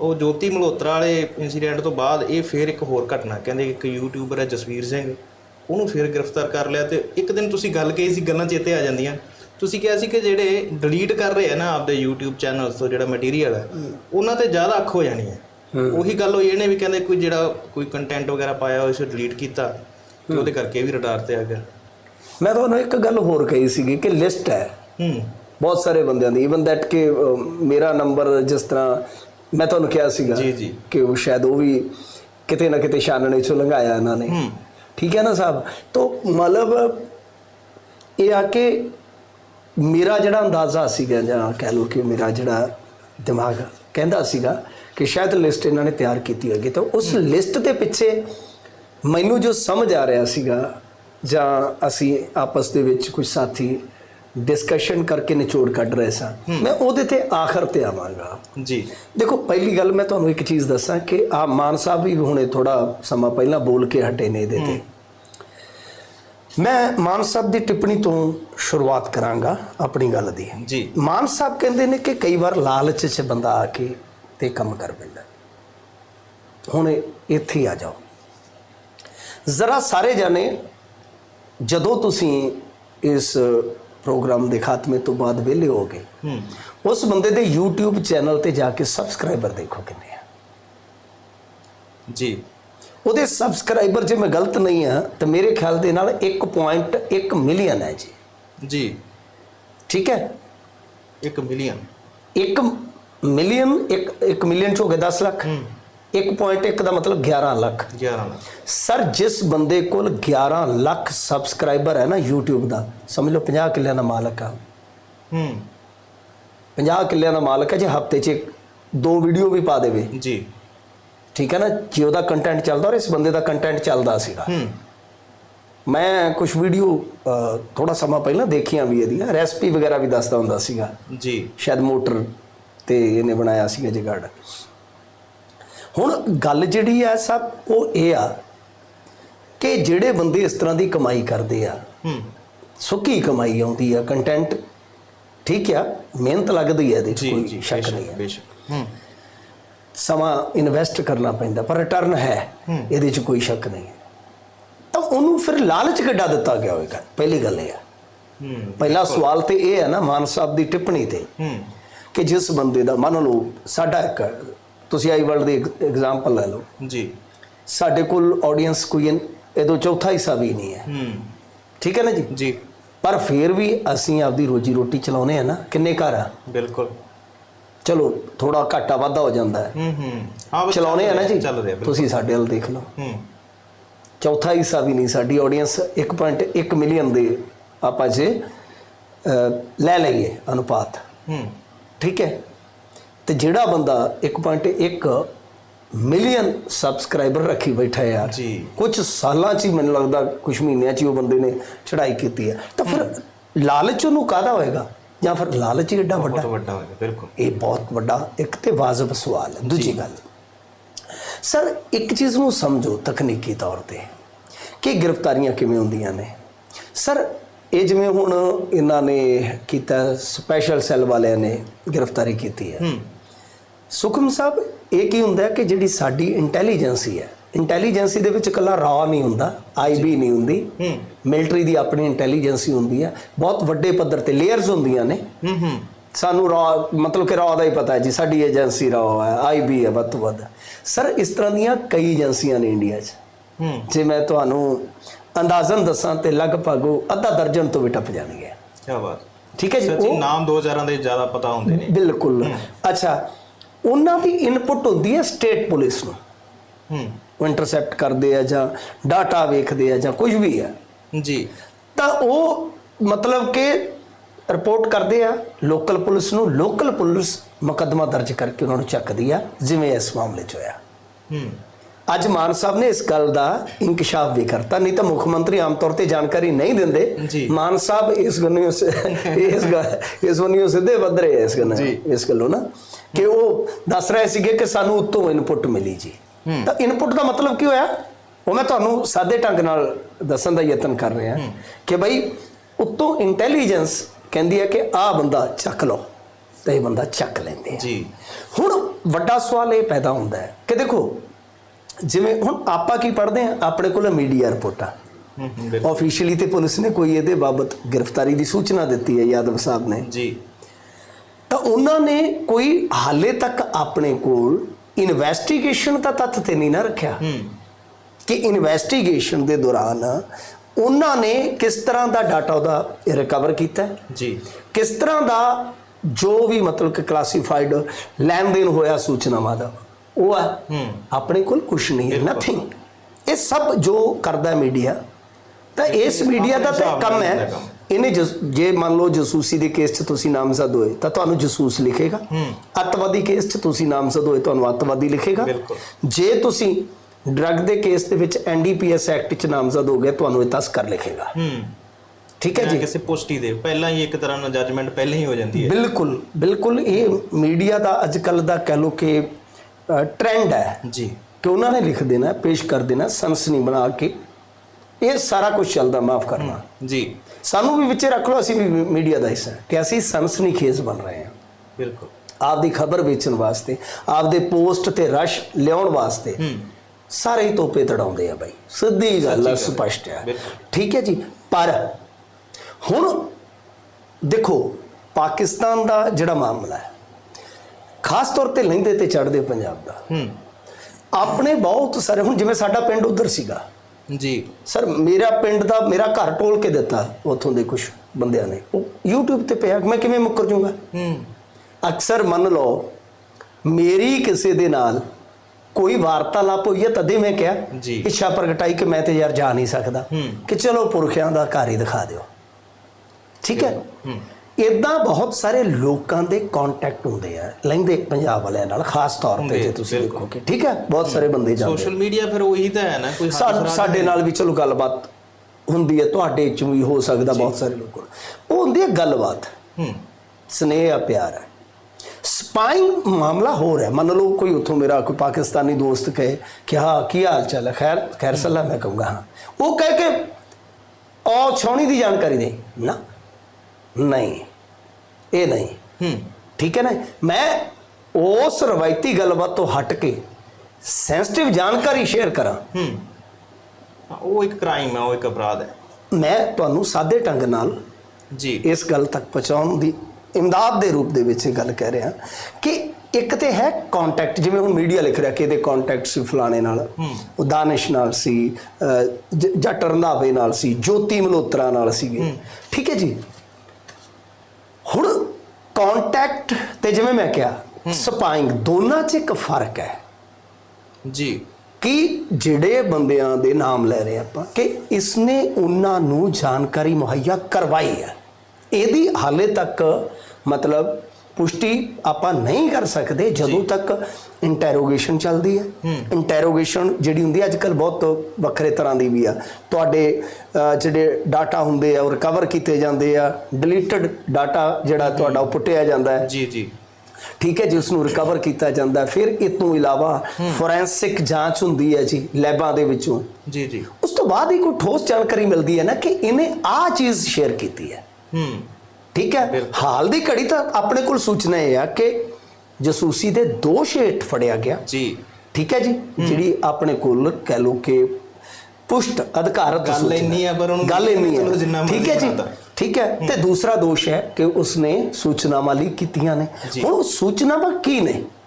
ਉਹ ਜੋਤੀ ਮਲਹੋਤਰਾ ਵਾਲੇ ਇਨਸੀਡੈਂਟ ਤੋਂ ਬਾਅਦ ਇਹ ਫਿਰ ਇੱਕ ਹੋਰ ਘਟਨਾ ਕਹਿੰਦੇ ਇੱਕ ਯੂਟਿਊਬਰ ਹੈ ਜਸਵੀਰ ਸਿੰਘ ਉਹਨੂੰ ਫਿਰ ਗ੍ਰਿਫਤਾਰ ਕਰ ਲਿਆ ਤੇ ਇੱਕ ਦਿਨ ਤੁਸੀਂ ਗੱਲ ਕਹੀ ਸੀ ਗੱਲਾਂ ਚੇਤੇ ਆ ਜਾਂਦੀਆਂ। ਤੁਸੀਂ ਕਿਹਾ ਸੀ ਕਿ ਜਿਹੜੇ ਡਿਲੀਟ ਕਰ ਰਹੇ ਆ ਨਾ ਆਪਦੇ YouTube ਚੈਨਲਸ ਤੋਂ ਜਿਹੜਾ ਮਟੀਰੀਅਲ ਹੈ ਉਹਨਾਂ ਤੇ ਜ਼ਿਆਦਾ ਅੱਖ ਹੋ ਜਾਣੀ ਹੈ। ਉਹੀ ਗੱਲ ਹੋਈ ਇਹਨੇ ਵੀ ਕਹਿੰਦੇ ਕੋਈ ਜਿਹੜਾ ਕੋਈ ਕੰਟੈਂਟ ਵਗੈਰਾ ਪਾਇਆ ਹੋਇਆ ਸੀ ਡਿਲੀਟ ਕੀਤਾ ਤੇ ਉਹਦੇ ਕਰਕੇ ਵੀ ਰਡਾਰ ਤੇ ਆ ਗਿਆ। ਮੈਂ ਤੁਹਾਨੂੰ ਇੱਕ ਗੱਲ ਹੋਰ ਕਹੀ ਸੀਗੀ ਕਿ ਲਿਸਟ ਹੈ। ਹੂੰ। ਬਹੁਤ ਸਾਰੇ ਬੰਦਿਆਂ ਦੀ ਇਵਨ ਦੈਟ ਕਿ ਮੇਰਾ ਨੰਬਰ ਜਿਸ ਤਰ੍ਹਾਂ ਮੈਂ ਤੁਹਾਨੂੰ ਕਿਹਾ ਸੀਗਾ ਜੀ, ਜੀ। ਕਿ ਉਹ ਸ਼ਾਇਦ ਉਹ ਵੀ ਕਿਤੇ ਨਾ ਕਿਤੇ ਛਾਨਣੇ ਚੋਂ ਲੰਘਾਇਆ ਇਹਨਾਂ ਨੇ। ਠੀਕ ਹੈ ਨਾ ਸਾਹਿਬ? ਤੋਂ ਮਤਲਬ ਇਹ ਆ ਕਿ ਮੇਰਾ ਜਿਹੜਾ ਅੰਦਾਜ਼ਾ ਸੀਗਾ ਜਾਂ ਕਹਿ ਲਓ ਕਿ ਮੇਰਾ ਜਿਹੜਾ ਦਿਮਾਗ ਕਹਿੰਦਾ ਸੀਗਾ ਕਿ ਸ਼ਾਇਦ ਲਿਸਟ ਇਹਨਾਂ ਨੇ ਤਿਆਰ ਕੀਤੀ ਹੋਏਗੀ ਤਾਂ ਉਸ ਲਿਸਟ ਦੇ ਪਿੱਛੇ ਮੈਨੂੰ ਜੋ ਸਮਝ ਆ ਰਿਹਾ ਸੀਗਾ ਜਾਂ ਅਸੀਂ ਆਪਸ ਦੇ ਵਿੱਚ ਕੁਝ ਸਾਥੀ ਡਿਸਕਸ਼ਨ ਕਰਕੇ ਨਿਚੋੜ ਕੱਢ ਰਹੇ ਸਾਂ। ਮੈਂ ਉਹਦੇ ਤੇ ਆਖਰ ਤੇ ਆਵਾਂਗਾ। ਜੀ। ਦੇਖੋ ਪਹਿਲੀ ਗੱਲ ਮੈਂ ਤੁਹਾਨੂੰ ਇੱਕ ਚੀਜ਼ ਦੱਸਾਂ ਕਿ ਆ ਮਾਨ ਸਾਹਿਬ ਵੀ ਹੁਣੇ ਥੋੜਾ ਸਮਾਂ ਪਹਿਲਾਂ ਬੋਲ ਕੇ ਹਟੇ ਨੇ ਇਹਦੇ ਤੇ। ਮੈਂ ਮਾਨ ਸਾਹਿਬ ਦੀ ਟਿੱਪਣੀ ਤੋਂ ਸ਼ੁਰੂਆਤ ਕਰਾਂਗਾ ਆਪਣੀ ਗੱਲ ਦੀ। ਜੀ। ਮਾਨ ਸਾਹਿਬ ਕਹਿੰਦੇ ਨੇ ਕਿ ਕਈ ਵਾਰ ਲਾਲਚ 'ਚ ਬੰਦਾ ਆ ਕੇ ਤੇ ਕੰਮ ਕਰ ਪੈਂਦਾ। ਹੁਣ ਇੱਥੇ ਆ ਜਾਓ। ਜ਼ਰਾ ਸਾਰੇ ਜਾਣੇ ਜਦੋਂ ਤੁਸੀਂ ਇਸ ਪ੍ਰੋਗਰਾਮ ਦੇ ਖਾਤਮੇ ਤੋਂ ਬਾਅਦ ਵਿਹਲੇ ਹੂੰ ਉਸ ਬੰਦੇ ਦੇ YouTube ਚੈਨਲ ਤੇ ਜਾ ਕੇ ਸਬਸਕ੍ਰਾਈਬਰ ਦੇਖੋ ਕਿੰਨੇ ਆ। ਜੀ। ਉਹਦੇ ਸਬਸਕ੍ਰਾਈਬਰ ਜੇ ਮੈਂ ਗਲਤ ਨਹੀਂ ਆ ਤਾਂ ਮੇਰੇ ਖਿਆਲ ਦੇ ਨਾਲ 1.1 ਮਿਲੀਅਨ ਹੈ ਜੀ। ਜੀ। ਠੀਕ ਹੈ? 1 ਮਿਲੀਅਨ। 1 ਮਿਲੀਅਨ 1 1 ਮਿਲੀਅਨ ਚ ਹੋ ਗਏ 10 ਲੱਖ। 1.1 ਦਾ ਮਤਲਬ 11 ਲੱਖ। 11 ਲੱਖ। ਸਰ ਜਿਸ ਬੰਦੇ ਕੋਲ 11 ਲੱਖ ਸਬਸਕ੍ਰਾਈਬਰ ਹੈ ਨਾ YouTube ਦਾ ਸਮਝ ਲਓ 50 ਕਿੱਲਿਆਂ ਦਾ ਮਾਲਕ ਆ। ਹੂੰ। 50 ਕਿੱਲਿਆਂ ਦਾ ਮਾਲਕ ਹੈ ਜੇ ਹਫ਼ਤੇ 'ਚ ਦੋ ਵੀਡੀਓ ਵੀ ਪਾ ਦੇਵੇ। ਜੀ। ਠੀਕ ਹੈ ਨਾ ਜੇ ਉਹਦਾ ਕੰਟੈਂਟ ਚੱਲਦਾ ਔਰ ਇਸ ਬੰਦੇ ਦਾ ਕੰਟੈਂਟ ਚੱਲਦਾ ਸੀਗਾ। ਹੂੰ। ਮੈਂ ਕੁਝ ਵੀਡੀਓ ਥੋੜਾ ਸਮਾਂ ਪਹਿਲਾਂ ਦੇਖੀਆਂ ਵੀ ਇਹਦੀਆਂ ਰੈਸਪੀ ਵਗੈਰਾ ਵੀ ਦੱਸਦਾ ਹੁੰਦਾ ਸੀਗਾ। ਜੀ। ਸ਼ਾਇਦ ਮੋਟਰ ਤੇ ਇਹਨੇ ਬਣਾਇਆ ਸੀਗਾ ਜਗਾੜ ਹੁਣ ਗੱਲ ਜਿਹੜੀ ਆ ਸਭ ਉਹ ਇਹ ਆ ਕਿ ਜਿਹੜੇ ਬੰਦੇ ਇਸ ਤਰ੍ਹਾਂ ਦੀ ਕਮਾਈ ਕਰਦੇ ਆ ਹੂੰ। ਸੁੱਕੀ ਕਮਾਈ ਆਉਂਦੀ ਆ ਕੰਟੈਂਟ ਠੀਕ ਆ ਮਿਹਨਤ ਲੱਗਦੀ ਹੈ ਇਹਦੇ 'ਚ ਕੋਈ ਸ਼ੱਕ ਨਹੀਂ ਹੈ ਬੇਸ਼ੱਕ ਹੂੰ। ਸਮਾਂ ਇਨਵੈਸਟ ਕਰਨਾ ਪੈਂਦਾ ਪਰ ਰਿਟਰਨ ਹੈ ਇਹਦੇ 'ਚ ਕੋਈ ਸ਼ੱਕ ਨਹੀਂ। ਤਾਂ ਉਹਨੂੰ ਫਿਰ ਲਾਲਚ ਕਿੱਡਾ ਦਿੱਤਾ ਗਿਆ ਹੋਵੇਗਾ ਪਹਿਲੀ ਗੱਲ ਇਹ ਆ। ਹੂੰ ਪਹਿਲਾ ਸਵਾਲ ਤੇ ਇਹ ਹੈ ਨਾ ਮਾਨ ਸਾਹਿਬ ਦੀ ਟਿੱਪਣੀ ਤੇ ਹੂੰ। ਕਿ ਜਿਸ ਬੰਦੇ ਦਾ ਮੰਨ ਲਓ ਸਾਡਾ ਇੱਕ ਤੁਸੀਂ ਆਈ ਵਰਲਡ ਦੀ ਐਗਜ਼ਾਮਪਲ ਲੈ ਲਓ। ਜੀ। ਸਾਡੇ ਕੋਲ ਆਡੀਅנס ਕੋਈ ਇਹ ਇਹਦੋਂ ਚੌਥਾ ਹਿੱਸਾ ਵੀ ਨਹੀਂ ਹੈ। ਹੂੰ। ਠੀਕ ਹੈ ਨਾ ਜੀ? ਜੀ। ਪਰ ਫਿਰ ਵੀ ਅਸੀਂ ਆਪਦੀ ਰੋਜੀ ਰੋਟੀ ਚਲਾਉਨੇ ਆ ਨਾ ਕਿੰਨੇ ਘਰ ਆ? ਬਿਲਕੁਲ। ਚਲੋ ਥੋੜਾ ਘਾਟਾ ਵਾਧਾ ਹੋ ਜਾਂਦਾ ਹੈ। ਹੂੰ ਹੂੰ। ਹਾਂ ਚਲਾਉਨੇ ਆ ਨਾ ਜੀ? ਤੁਸੀਂ ਸਾਡੇ ਵੱਲ ਦੇਖ ਲਓ। ਹੂੰ। ਚੌਥਾ ਹਿੱਸਾ ਵੀ ਨਹੀਂ ਸਾਡੀ ਆਡੀਅנס 1.1 ਮਿਲੀਅਨ ਦੇ ਆਪਾਂ ਜੇ ਲੈ ਲਈਏ ਅਨੁਪਾਤ। ਹੂੰ। ਠੀਕ ਹੈ? ਤੇ ਜਿਹੜਾ ਬੰਦਾ 1.1 ਮਿਲੀਅਨ ਸਬਸਕ੍ਰਾਈਬਰ ਰੱਖੀ ਬੈਠਾ ਹੈ ਯਾਰ। ਜੀ। ਕੁਝ ਸਾਲਾਂ 'ਚ ਹੀ ਮੈਨੂੰ ਲੱਗਦਾ ਕੁਝ ਮਹੀਨਿਆਂ 'ਚ ਹੀ ਉਹ ਬੰਦੇ ਨੇ ਚੜ੍ਹਾਈ ਕੀਤੀ ਹੈ। ਤਾਂ ਫਿਰ ਲਾਲਚ ਉਹਨੂੰ ਕਾਹਦਾ ਹੋਏਗਾ? ਜਾਂ ਫਿਰ ਲਾਲਚ ਹੀ ਏਡਾ ਵੱਡਾ? ਬਹੁਤ ਵੱਡਾ ਹੋਇਆ ਬਿਲਕੁਲ। ਇਹ ਬਹੁਤ ਵੱਡਾ ਇੱਕ ਤੇ ਵਾਜਬ ਸਵਾਲ ਹੈ। ਦੂਜੀ ਗੱਲ ਸਰ ਇੱਕ ਚੀਜ਼ ਨੂੰ ਸਮਝੋ ਤਕਨੀਕੀ ਤੌਰ ਤੇ ਕਿ ਗ੍ਰਿਫਤਾਰੀਆਂ ਕਿਵੇਂ ਹੁੰਦੀਆਂ ਨੇ। ਸਰ ਇਹ ਜਿਵੇਂ ਹੁਣ ਇਹਨਾਂ ਨੇ ਕੀਤਾ ਸਪੈਸ਼ਲ ਸੈੱਲ ਵਾਲਿਆਂ ਨੇ ਗ੍ਰਿਫਤਾਰੀ ਕੀਤੀ ਹੈ। ਹੂੰ। ਸੁਖਮ ਸਾਹਿਬ ਇਹ ਕੀ ਹੁੰਦਾ ਕਿ ਜਿਹੜੀ ਸਾਡੀ ਇੰਟੈਲੀਜੈਂਸੀ ਹੈ ਇੰਟੈਲੀਜੈਂਸੀ ਦੇ ਵਿੱਚ ਇਕੱਲਾ ਰਾ ਨਹੀਂ ਹੁੰਦਾ ਆਈਬੀ ਨਹੀਂ ਹੁੰਦੀ ਮਿਲਟਰੀ ਦੀ ਆਪਣੀ ਇੰਟੈਲੀਜੈਂਸੀ ਹੁੰਦੀ ਹੈ ਬਹੁਤ ਵੱਡੇ ਪੱਧਰ ਤੇ ਲੇਅਰਸ ਹੁੰਦੀਆਂ ਨੇ। ਹੂੰ ਹੂੰ। ਸਾਨੂੰ ਰਾ ਮਤਲਬ ਕਿ ਰਾ ਦਾ ਹੀ ਪਤਾ ਹੈ ਜੀ ਸਾਡੀ ਏਜੰਸੀ ਰਾ ਹੈ ਆਈਬੀ ਹੈ ਵੱਧ ਤੋਂ ਵੱਧ। ਸਰ ਇਸ ਤਰ੍ਹਾਂ ਦੀਆਂ ਕਈ ਏਜੰਸੀਆਂ ਨੇ ਇੰਡੀਆ 'ਚ। ਹੂੰ। ਜੇ ਮੈਂ ਤੁਹਾਨੂੰ ਅੰਦਾਜ਼ਨ ਦੱਸਾਂ ਤੇ ਲਗਭਗ ਉਹ ਅੱਧਾ ਦਰਜਨ ਤੋਂ ਵੀ ਟੱਪ ਜਾਣਗੇ। ਕੀ ਬਾਤ। ਠੀਕ ਹੈ ਜੀ ਉਹ ਨਾਮ 2000 ਦੇ ਜ਼ਿਆਦਾ ਪਤਾ ਹੁੰਦੇ ਨੇ। ਬਿਲਕੁਲ। ਅੱਛਾ ਉਹਨਾਂ ਦੀ ਇਨਪੁਟ ਹੁੰਦੀ ਹੈ ਸਟੇਟ ਪੁਲਿਸ ਨੂੰ। ਹੂੰ। ਉਹ ਇੰਟਰਸੈਪਟ ਕਰਦੇ ਆ ਜਾਂ ਡਾਟਾ ਵੇਖਦੇ ਆ ਜਾਂ ਕੁਝ ਵੀ ਆ। ਜੀ। ਤਾਂ ਉਹ ਮਤਲਬ ਕਿ ਰਿਪੋਰਟ ਕਰਦੇ ਆ ਲੋਕਲ ਪੁਲਿਸ ਨੂੰ ਲੋਕਲ ਪੁਲਿਸ ਮੁਕੱਦਮਾ ਦਰਜ ਕਰਕੇ ਉਹਨਾਂ ਨੂੰ ਚੱਕਦੀ ਆ ਜਿਵੇਂ ਇਸ ਮਾਮਲੇ 'ਚ ਹੋਇਆ। ਹੂੰ। ਅੱਜ ਮਾਨ ਸਾਹਿਬ ਨੇ ਇਸ ਗੱਲ ਦਾ ਇੰਕਸ਼ਾਫ ਵੀ ਕਰਤਾ ਨਹੀਂ ਤਾਂ ਮੁੱਖ ਮੰਤਰੀ ਆਮ ਤੌਰ ਤੇ ਜਾਣਕਾਰੀ ਨਹੀਂ। ਦਿੰਦੇ। ਮਾਨ ਸਾਹਿਬ ਇਸ ਗੱਲੋਂ ਇਸ ਗੱਲ ਇਸ ਬੰਨਿਓ ਸਿੱਧੇ ਵੱਧ ਰਹੇ ਇਸ ਗੱਲੋਂ। ਇਸ ਗੱਲੋਂ ਨਾ ਕਿ ਉਹ ਦੱਸ ਰਹੇ ਸੀਗੇ ਕਿ ਸਾਨੂੰ ਉੱਤੋਂ ਇਨਪੁਟ ਮਿਲੀ ਜੀ। ਤਾਂ ਇਨਪੁਟ ਦਾ ਮਤਲਬ ਕੀ ਹੋਇਆ? ਉਹ ਮੈਂ ਤੁਹਾਨੂੰ ਸਾਦੇ ਢੰਗ ਨਾਲ ਦੱਸਣ ਦਾ ਯਤਨ ਕਰ ਰਿਹਾ। ਕਿ ਭਾਈ ਉੱਤੋਂ ਇੰਟੈਲੀਜੈਂਸ ਕਹਿੰਦੀ ਹੈ ਕਿ ਆਹ ਬੰਦਾ ਚੱਕ ਲਓ ਤਾਂ ਇਹ ਬੰਦਾ ਚੱਕ ਲੈਂਦੇ ਜੀ। ਹੁਣ ਵੱਡਾ ਸਵਾਲ ਇਹ ਪੈਦਾ ਹੁੰਦਾ ਹੈ ਕਿ ਦੇਖੋ ਜਿਵੇਂ ਹੁਣ ਆਪਾਂ ਕੀ ਪੜ੍ਹਦੇ ਆ ਆਪਣੇ ਕੋਲ ਮੀਡੀਆ ਰਿਪੋਰਟਾਂ। ਆਫੀਸ਼ੀਅਲੀ ਤੇ ਪੁਲਿਸ ਨੇ ਕੋਈ ਇਹਦੇ ਬਾਬਤ ਗ੍ਰਿਫਤਾਰੀ ਦੀ ਸੂਚਨਾ ਦਿੱਤੀ ਹੈ ਯਾਦਵ ਸਾਹਿਬ ਨੇ। ਜੀ। ਤਾਂ ਉਹਨਾਂ ਨੇ ਕੋਈ ਹਾਲੇ ਤੱਕ ਆਪਣੇ ਕੋਲ ਇਨਵੈਸਟੀਗੇਸ਼ਨ ਦਾ ਤੱਥ ਤੇ ਨਹੀਂ ਨਾ ਰੱਖਿਆ। ਕਿ ਇਨਵੈਸਟੀਗੇਸ਼ਨ ਦੇ ਦੌਰਾਨ ਉਹਨਾਂ ਨੇ ਕਿਸ ਤਰ੍ਹਾਂ ਦਾ ਡਾਟਾ ਉਹਦਾ ਰਿਕਵਰ ਕੀਤਾ ਜੀ। ਕਿਸ ਤਰ੍ਹਾਂ ਦਾ ਜੋ ਵੀ ਮਤਲਬ ਕਿ ਕਲਾਸੀਫਾਈਡ ਲੈਣ ਦੇਣ ਹੋਇਆ ਸੂਚਨਾਵਾਂ ਦਾ। ਉਹ ਹੈ। ਆਪਣੇ ਕੋਲ ਕੁਝ ਨਹੀਂ ਹੈ। ਨਥਿੰਗ ਇਹ ਸਭ ਜੋ ਕਰਦਾ ਮੀਡੀਆ ਤਾਂ ਇਸ ਮੀਡੀਆ ਦਾ ਤਾਂ ਕੰਮ ਹੈ। ਇਹਨੇ ਜੇ ਮੰਨ ਲਓ ਜਸੂਸੀ ਦੇ ਕੇਸ 'ਚ ਤੁਸੀਂ ਨਾਮਜ਼ਦ ਹੋਏ ਤਾਂ ਤੁਹਾਨੂੰ ਜਸੂਸ ਲਿਖੇਗਾ। ਹੂੰ। ਅੱਤਵਾਦੀ ਕੇਸ 'ਚ ਤੁਸੀਂ ਨਾਮਜ਼ਦ ਹੋਏ ਤੁਹਾਨੂੰ ਅੱਤਵਾਦੀ ਲਿਖੇਗਾ। ਜੇ ਤੁਸੀਂ ਡਰੱਗ ਦੇ ਕੇਸ ਦੇ ਵਿੱਚ ਐਨਡੀਪੀਐਸ ਐਕਟ 'ਚ ਨਾਮਜ਼ਦ ਹੋ ਗਏ ਤੁਹਾਨੂੰ ਇਹ ਤਸਕਰ ਲਿਖੇਗਾ। ਹੂੰ। ਠੀਕ ਹੈ ਜਾਂ ਜੀ? ਕਿਸੇ ਪੁਸ਼ਟੀ ਦੇ ਪਹਿਲਾਂ ਹੀ ਇੱਕ ਤਰ੍ਹਾਂ ਨਾਲ ਜੱਜਮੈਂਟ ਪਹਿਲਾਂ ਹੀ ਹੋ ਜਾਂਦੀ ਹੈ। ਬਿਲਕੁਲ ਬਿਲਕੁਲ। ਇਹ ਮੀਡੀਆ ਦਾ ਅੱਜ ਕੱਲ ਦਾ ਕਹਿ ਲੋ ਕਿ ਟ੍ਰੈਂਡ ਹੈ ਜੀ। ਕਿ ਉਹਨਾਂ ਨੇ ਲਿਖ ਦੇਣਾ ਪੇਸ਼ ਕਰ ਦੇਣਾ ਸਨਸਨੀ ਬਣਾ ਕੇ। ਇਹ ਸਾਰਾ ਕੁਝ ਚੱਲਦਾ ਮਾਫ ਕਰਨਾ। ਜੀ। ਸਾਨੂੰ ਵੀ ਵਿੱਚੇ ਰੱਖ ਲਓ ਅਸੀਂ ਵੀ ਮੀਡੀਆ ਦਾ ਹਿੱਸਾ। ਕਿ ਅਸੀਂ ਸਨਸਨੀ ਖੇਜ਼ ਬਣ ਰਹੇ ਹਾਂ। ਬਿਲਕੁਲ। ਆਪਦੀ ਖਬਰ ਵੇਚਣ ਵਾਸਤੇ ਆਪਦੇ ਪੋਸਟ ਤੇ ਰਸ਼ ਲਿਆਉਣ ਵਾਸਤੇ ਹੂੰ ਸਾਰੇ ਹੀ ਤੋਪੇ ਤੜਾਉਂਦੇ ਆ ਬਾਈ। ਸਿੱਧੀ ਗੱਲ ਆ। ਸਪਸ਼ਟ ਆ। ਬਿਲਕੁਲ। ਠੀਕ ਹੈ ਜੀ? ਪਰ ਹੁਣ ਦੇਖੋ ਪਾਕਿਸਤਾਨ ਦਾ ਜਿਹੜਾ ਮਾਮਲਾ ਹੈ ਖਾਸ ਤੌਰ ਤੇ ਲਹਿੰਦੇ ਤੇ ਚੜ੍ਹਦੇ ਪੰਜਾਬ ਦਾ। ਹੂੰ। ਆਪਣੇ ਬਹੁਤ ਸਾਰੇ ਹੁਣ ਜਿਵੇਂ ਸਾਡਾ ਪਿੰਡ ਉਧਰ ਸੀਗਾ। ਜੀ। ਸਰ ਮੇਰਾ ਪਿੰਡ ਦਾ ਮੇਰਾ ਘਰ ਟੋਲ ਕੇ ਦਿੱਤਾ ਉੱਥੋਂ ਦੇ ਕੁਝ ਬੰਦਿਆਂ ਨੇ। ਉਹ YouTube ਤੇ ਪਿਆ ਮੈਂ ਕਿਵੇਂ ਮੁੱਕਰ ਜਾਊਂਗਾ? ਹੂੰ। ਅਕਸਰ ਮੰਨ ਲਓ ਮੇਰੀ ਕਿਸੇ ਦੇ ਨਾਲ ਕੋਈ ਵਾਰਤਾਲਾਪ ਹੋਈ ਹੈ ਤਦੇ ਮੈਂ ਕਿਹਾ। ਇੱਛਾ ਪ੍ਰਗਟਾਈ ਕਿ ਮੈਂ ਤੇ ਯਾਰ ਜਾ ਨਹੀਂ ਸਕਦਾ। ਕਿ ਚਲੋ ਪੁਰਖਿਆਂ ਦਾ ਘਰ ਹੀ ਦਿਖਾ ਦਿਓ। ਠੀਕ ਹੈ? ਹੂੰ। ਇਦਾਂ ਬਹੁਤ ਸਾਰੇ ਲੋਕਾਂ ਦੇ ਕੰਟੈਕਟ ਹੁੰਦੇ ਆ ਲਹਿੰਦੇ ਪੰਜਾਬ ਵਾਲਿਆਂ ਨਾਲ ਖਾਸ ਤੌਰ ਤੇ ਜੇ ਤੁਸੀਂ ਬਿਲਕੁਲ। ਦੇਖੋਗੇ। ਠੀਕ ਹੈ? ਬਹੁਤ ਸਾਰੇ ਬੰਦੇ ਜਾਂਦੇ ਸੋਸ਼ਲ ਮੀਡੀਆ ਫਿਰ ਉਹੀ ਤਾਂ ਹੈ ਨਾ ਕੋਈ ਸਾਡੇ ਨਾਲ ਵੀ ਚਲੋ ਗੱਲਬਾਤ ਹੁੰਦੀ ਹੈ ਤੁਹਾਡੇ ਚ ਵੀ ਹੋ ਸਕਦਾ ਬਹੁਤ ਸਾਰੇ ਲੋਕਾਂ। ਉਹ ਹੁੰਦੀ ਹੈ ਗੱਲਬਾਤ। ਹੂੰ। ਸਨੇਹ ਆ ਪਿਆਰ। ਹੈ ਸਪਾਈਂਗ ਮਾਮਲਾ ਹੋ ਰਿਹਾ। ਮੰਨ ਲਓ ਕੋਈ ਉੱਥੋਂ ਮੇਰਾ ਕੋਈ ਪਾਕਿਸਤਾਨੀ ਦੋਸਤ ਕਹੇ ਕਿ ਹਾਂ ਕੀ ਹਾਲ ਚਾਲ ਹੈ? ਖੈਰ ਖੈਰ ਸਲਾਹ ਮੈਂ ਕਹੂੰਗਾ ਹਾਂ। ਉਹ ਕਹਿ ਕੇ ਉਹ ਛਾਉਣੀ ਦੀ ਜਾਣਕਾਰੀ ਦੇ। ਨਾ। ਨਹੀਂ। ਇਹ ਨਹੀਂ। ਹੂੰ। ਠੀਕ ਹੈ ਨਾ? ਮੈਂ ਉਸ ਰਵਾਇਤੀ ਗੱਲਬਾਤ ਤੋਂ ਹਟ ਕੇ ਸੈਂਸਿਟਿਵ ਜਾਣਕਾਰੀ ਸ਼ੇਅਰ ਕਰਾਂ। ਹੂੰ। ਉਹ ਇੱਕ ਕ੍ਰਾਈਮ ਹੈ ਉਹ ਇੱਕ ਅਪਰਾਧ ਹੈ। ਮੈਂ ਤੁਹਾਨੂੰ ਸਾਦੇ ਢੰਗ ਨਾਲ ਜੀ। ਇਸ ਗੱਲ ਤੱਕ ਪਹੁੰਚਾਉਣ ਦੀ ਇਮਦਾਦ ਦੇ ਰੂਪ ਦੇ ਵਿੱਚ ਇਹ ਗੱਲ ਕਹਿ ਰਿਹਾ ਕਿ ਇੱਕ ਤੇ ਹੈ ਕੰਟੈਕਟ ਜਿਵੇਂ ਹੁਣ ਮੀਡੀਆ ਲਿਖ ਰਿਹਾ ਕਿ ਇਹਦੇ ਕੰਟੈਕਟ ਸੀ ਫਲਾਣੇ ਨਾਲ ਉਹ ਦਾਨਿਸ਼ ਨਾਲ ਸੀ ਜੱਟ ਰੰਧਾਵੇ ਨਾਲ ਸੀ ਜੋਤੀ ਮਲੋਤਰਾ ਨਾਲ ਸੀਗੇ। ਠੀਕ ਹੈ ਜੀ? ਹੁਣ ਕੰਟੈਕਟ ਤੇ ਜਿਵੇਂ ਮੈਂ ਕਿਹਾ ਸਪਾਈਂਗ ਦੋਨਾਂ 'ਚ ਇੱਕ ਫ਼ਰਕ ਹੈ। ਜੀ। ਕਿ ਜਿਹੜੇ ਬੰਦਿਆਂ ਦੇ ਨਾਮ ਲੈ ਰਹੇ ਆਪਾਂ ਕਿ ਇਸਨੇ ਉਹਨਾਂ ਨੂੰ ਜਾਣਕਾਰੀ ਮੁਹੱਈਆ ਕਰਵਾਈ ਹੈ। ਇਹਦੀ ਹਾਲੇ ਤੱਕ ਮਤਲਬ ਪੁਸ਼ਟੀ ਆਪਾਂ ਨਹੀਂ ਕਰ ਸਕਦੇ ਜਦੋਂ ਤੱਕ ਇੰਟਰੋਗੇਸ਼ਨ ਚੱਲਦੀ ਹੈ। ਇੰਟਰੋਗੇਸ਼ਨ ਜਿਹੜੀ ਹੁੰਦੀ ਹੈ ਅੱਜਕੱਲ ਬਹੁਤ ਵੱਖਰੇ ਤਰ੍ਹਾਂ ਦੀ ਵੀ ਆ। ਤੁਹਾਡੇ ਜਿਹੜੇ ਡਾਟਾ ਹੁੰਦੇ ਆ ਉਹ ਰਿਕਵਰ ਕੀਤੇ ਜਾਂਦੇ ਆ। ਡਿਲੀਟਡ ਡਾਟਾ ਜਿਹੜਾ ਤੁਹਾਡਾ ਉਹ ਪੁੱਟਿਆ ਜਾਂਦਾ ਹੈ। ਜੀ ਜੀ। ਠੀਕ ਹੈ ਜੀ ਉਸ ਨੂੰ ਰਿਕਵਰ ਕੀਤਾ ਜਾਂਦਾ। ਫਿਰ ਇਹ ਤੋਂ ਇਲਾਵਾ ਫੋਰੈਂਸਿਕ ਜਾਂਚ ਹੁੰਦੀ ਹੈ ਜੀ ਲੈਬਾਂ ਦੇ ਵਿੱਚੋਂ। ਜੀ ਜੀ। ਉਸ ਤੋਂ ਬਾਅਦ ਹੀ ਕੋਈ ਠੋਸ ਜਾਣਕਾਰੀ ਮਿਲਦੀ ਹੈ ਨਾ ਕਿ ਇਹਨੇ ਆਹ ਚੀਜ਼ ਸ਼ੇਅਰ ਕੀਤੀ ਹੈ। ਹੂੰ। ਠੀਕ ਹੈ। ਹਾਲ ਦੀ ਘੜੀ ਤਾਂ ਆਪਣੇ ਕੋਲ ਸੂਚਨਾ ਇਹ ਆ ਕਿ ਜਸੂਸੀ ਦੇ ਦੋਸ਼ ਹੇਠ ਫੜਿਆ ਗਿਆ। ਜੀ। ਠੀਕ ਹੈ ਜੀ? ਜਿਹੜੀ ਆਪਣੇ ਕੋਲ ਕਹਿ ਲੋ ਕਿ ਪੁਸ਼ਟ ਅਧਿਕਾਰਤ ਗੱਲ। ਇੰਨੀ ਹੈ ਪਰ ਉਹਨੂੰ ਗੱਲ ਇੰਨੀ ਹੈ ਠੀਕ ਹੈ ਜੀ। ਠੀਕ ਹੈ? ਤੇ ਦੂਸਰਾ ਦੋਸ਼ ਹੈ ਕਿ ਉਸਨੇ ਸੂਚਨਾਵਾਂ ਲੀਕ ਕੀਤੀਆਂ ਨੇ। ਹੁਣ ਸੂਚਨਾਵਾਂ ਕੀ ਨੇ?